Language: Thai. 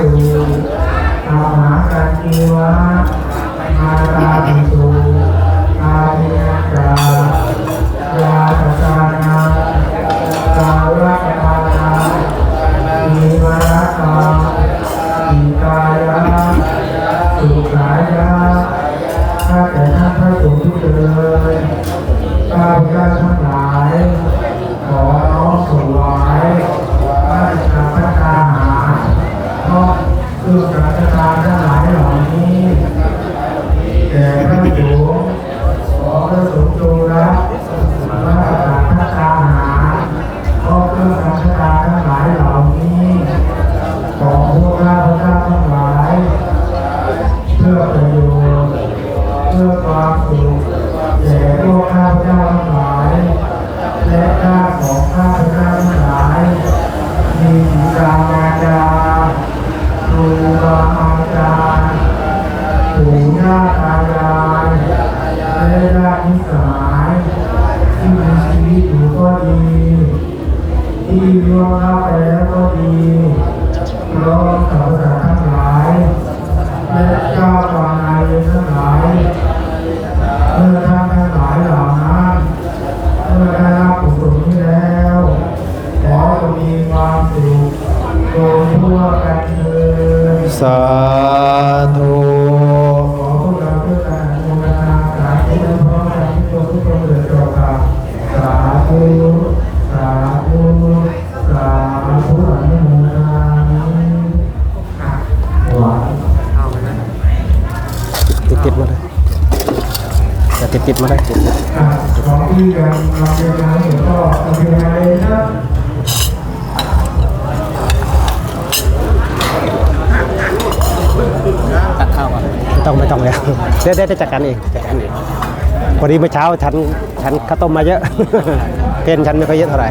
ะหาอุอาหากันติวะมาตาปิตุอาเนียกายาตตานาสาวะกานาอิวระกาอิกายะสุขายะข้าแต่ท่านพระสงฆ์ทุกเจริญข้าพเจ้าทั้งหลาย ที่ล่วงลับไปแล้วก็ดีพร้อมกับสัตว์ทั้งหลายและเจ้าปานายทั้งหลายเมื่อท่านทั้งหลายเหล่านั้นเมื่อได้รับผลนี้แล้วขอจงมีความสุขโดยทั่วกันเถิดสา ติดติดมาได้ติดติดอะของที่กันเราเรียนมาเนี่ยก็ทำยังไงนะตักข้าวอะไม่ต้องไม่ต้องแล้วเดี๋ยวเดี๋ยวจะจัดการเองจัดการเองพอดีเมื่อเช้าฉันฉันข้าวต้มมาเยอะเพนฉันไม่ค่อยเยอะเท่าไหร่